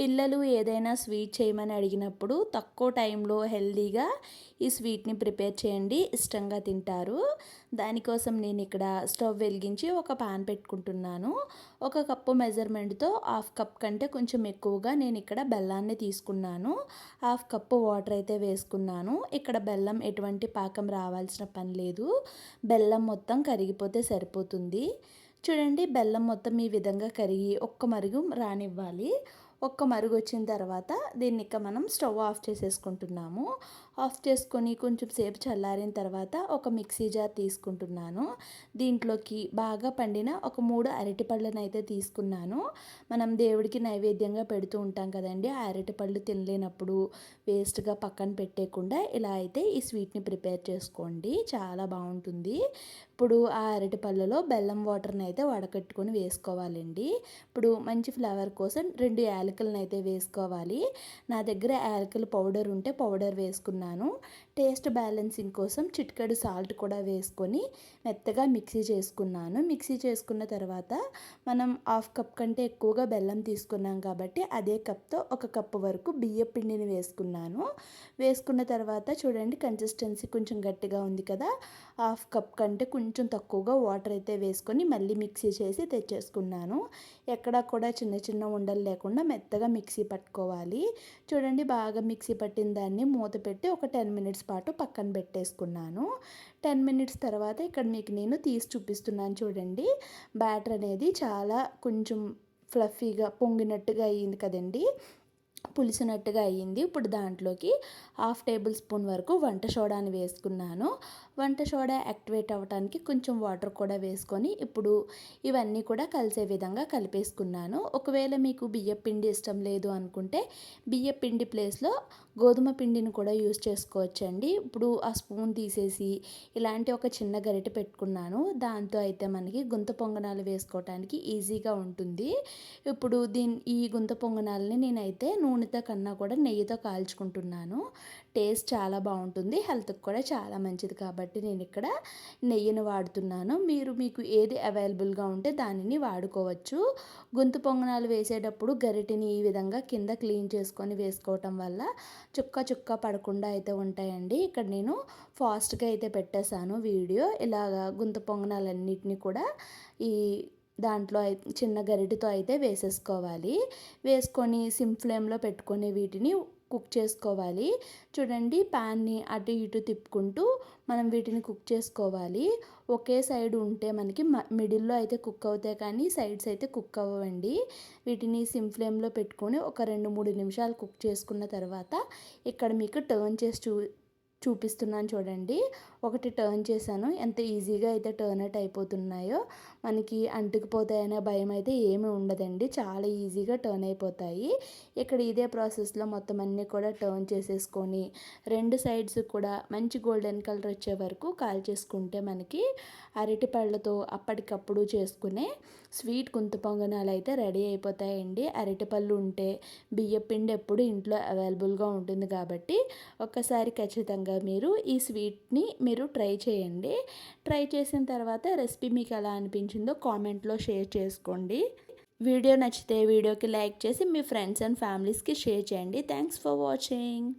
పిల్లలు ఏదైనా స్వీట్ చేయమని అడిగినప్పుడు తక్కువ టైంలో హెల్దీగా ఈ స్వీట్ని ప్రిపేర్ చేయండి ఇష్టంగా తింటారు. దానికోసం నేను ఇక్కడ స్టవ్ వెలిగించి ఒక పాన్ పెట్టుకుంటున్నాను. ఒక కప్పు మెజర్మెంట్తో హాఫ్ కప్ కంటే కొంచెం ఎక్కువగా నేను ఇక్కడ బెల్లాన్ని తీసుకున్నాను. హాఫ్ కప్పు వాటర్ అయితే వేసుకున్నాను. ఇక్కడ బెల్లం ఎటువంటి పాకం రావాల్సిన పని లేదు. బెల్లం మొత్తం కరిగిపోతే సరిపోతుంది. చూడండి బెల్లం మొత్తం ఈ విధంగా కరిగి ఒక్క మరుగు రానివ్వాలి. ఒక్క మరుగు వచ్చిన తర్వాత దీన్ని ఇక మనం స్టవ్ ఆఫ్ చేసేసుకుంటున్నాము. ఆఫ్ చేసుకొని కొంచెం సేపు చల్లారిన తర్వాత ఒక మిక్సీ జార్ తీసుకుంటున్నాను. దీంట్లోకి బాగా పండిన ఒక మూడు అరటిపళ్ళను అయితే తీసుకున్నాను. మనం దేవుడికి నైవేద్యంగా పెడుతూ ఉంటాం కదండి ఆ అరటిపళ్ళు తినలేనప్పుడు వేస్ట్గా పక్కన పెట్టేయకుండా ఇలా అయితే ఈ స్వీట్ని ప్రిపేర్ చేసుకోండి. చాలా బాగుంటుంది. ఇప్పుడు ఆ అరటిపళ్ళలో బెల్లం వాటర్ని అయితే వడకట్టుకొని వేసుకోవాలండి. ఇప్పుడు మంచి ఫ్లేవర్ కోసం రెండు యాలకులను అయితే వేసుకోవాలి. నా దగ్గర యాలకుల పౌడర్ ఉంటే పౌడర్ వేసుకున్నాను. టేస్ట్ బ్యాలెన్సింగ్ కోసం చిటికెడు సాల్ట్ కూడా వేసుకొని మెత్తగా మిక్సీ చేసుకున్నాను. మిక్సీ చేసుకున్న తర్వాత మనం హాఫ్ కప్ కంటే ఎక్కువగా బెల్లం తీసుకున్నాం కాబట్టి అదే కప్తో ఒక కప్పు వరకు బియ్య పిండిని వేసుకున్నాను. వేసుకున్న తర్వాత చూడండి కన్సిస్టెన్సీ కొంచెం గట్టిగా ఉంది కదా. హాఫ్ కప్ కంటే కొంచెం కొంచెం తక్కువగా వాటర్ అయితే వేసుకొని మళ్ళీ మిక్సీ చేసి తెచ్చేసుకున్నాను. ఎక్కడా కూడా చిన్న చిన్న ఉండలు లేకుండా మెత్తగా మిక్సీ పట్టుకోవాలి. చూడండి బాగా మిక్సీ పట్టిన దాన్ని మూత పెట్టి ఒక టెన్ మినిట్స్ పాటు పక్కన పెట్టేసుకున్నాను. టెన్ మినిట్స్ తర్వాత ఇక్కడ మీకు నేను తీసి చూపిస్తున్నాను చూడండి. బ్యాటర్ అనేది చాలా కొంచెం ఫ్లఫీగా పొంగినట్టుగా అయ్యింది కదండి. పులిసినట్టుగా అయ్యింది. ఇప్పుడు దాంట్లోకి హాఫ్ టేబుల్ స్పూన్ వరకు వంట సోడాని వేసుకున్నాను. వంట సోడా యాక్టివేట్ అవ్వడానికి కొంచెం వాటర్ కూడా వేసుకొని ఇప్పుడు ఇవన్నీ కూడా కలిసే విధంగా కలిపేసుకున్నాను. ఒకవేళ మీకు బియ్య పిండి ఇష్టం లేదు అనుకుంటే బియ్య పిండి ప్లేస్లో గోధుమ పిండిని కూడా యూస్ చేసుకోవచ్చండి. ఇప్పుడు ఆ స్పూన్ తీసేసి ఇలాంటి ఒక చిన్న గరిటె పెట్టుకున్నాను. దాంతో అయితే మనకి గుంత పొంగనాలు వేసుకోవటానికి ఈజీగా ఉంటుంది. ఇప్పుడు దీని ఈ గుంత పొంగనాలని నేనైతే నూనెతో కన్నా కూడా నెయ్యితో కాల్చుకుంటున్నాను. టేస్ట్ చాలా బాగుంటుంది. హెల్త్కి కూడా చాలా మంచిది కాబట్టి నేను ఇక్కడ నెయ్యిని వాడుతున్నాను. మీరు మీకు ఏది అవైలబుల్గా ఉంటే దానిని వాడుకోవచ్చు. గొంతు పొంగనాలు వేసేటప్పుడు గరిటిని ఈ విధంగా కింద క్లీన్ చేసుకొని వేసుకోవటం వల్ల చుక్క చుక్క పడకుండా అయితే ఉంటాయండి. ఇక్కడ నేను ఫాస్ట్గా అయితే పెట్టేశాను వీడియో. ఇలాగా గుంత పొంగనాలన్నిటిని కూడా ఈ దాంట్లో చిన్న గరిటెతో అయితే వేసేసుకోవాలి. వేసుకొని సిమ్ ఫ్లేమ్లో పెట్టుకొని వీటిని కుక్ చేసుకోవాలి. చూడండి ప్యాన్ని అటు ఇటు తిప్పుకుంటూ మనం వీటిని కుక్ చేసుకోవాలి. ఒకే సైడ్ ఉంటే మనకి మిడిల్లో అయితే కుక్ అవుతాయి కానీ సైడ్స్ అయితే కుక్ అవ్వండి. వీటిని సిమ్ ఫ్లేమ్లో పెట్టుకొని ఒక రెండు మూడు నిమిషాలు కుక్ చేసుకున్న తర్వాత ఇక్కడ మీకు టర్న్ చేసి చూ చూపిస్తున్నాను చూడండి. ఒకటి టర్న్ చేశాను. ఎంత ఈజీగా అయితే టర్న్ అవుట్ అయిపోతున్నాయో మనకి అంటుకుపోతాయనే భయం అయితే ఏమీ ఉండదండి. చాలా ఈజీగా టర్న్ అయిపోతాయి. ఇక్కడ ఇదే ప్రాసెస్లో మొత్తం అన్నీ కూడా టర్న్ చేసేసుకొని రెండు సైడ్స్ కూడా మంచి గోల్డెన్ కలర్ వచ్చే వరకు కాల్ చేసుకుంటే మనకి అరటి పళ్ళతో అప్పటికప్పుడు చేసుకునే స్వీట్ కుంత పొంగనాలు అయితే రెడీ అయిపోతాయండి. అరటిపళ్ళు ఉంటే బియ్య పిండి ఎప్పుడు ఇంట్లో అవైలబుల్గా ఉంటుంది కాబట్టి ఒక్కసారి ఖచ్చితంగా మీరు ఈ స్వీట్ని మీరు ట్రై చేయండి. ట్రై చేసిన తర్వాత రెసిపీ మీకు ఎలా అనిపించిందో కామెంట్లో షేర్ చేసుకోండి. వీడియో నచ్చితే వీడియోకి లైక్ చేసి మీ ఫ్రెండ్స్ అండ్ ఫ్యామిలీస్కి షేర్ చేయండి. Thanks for watching.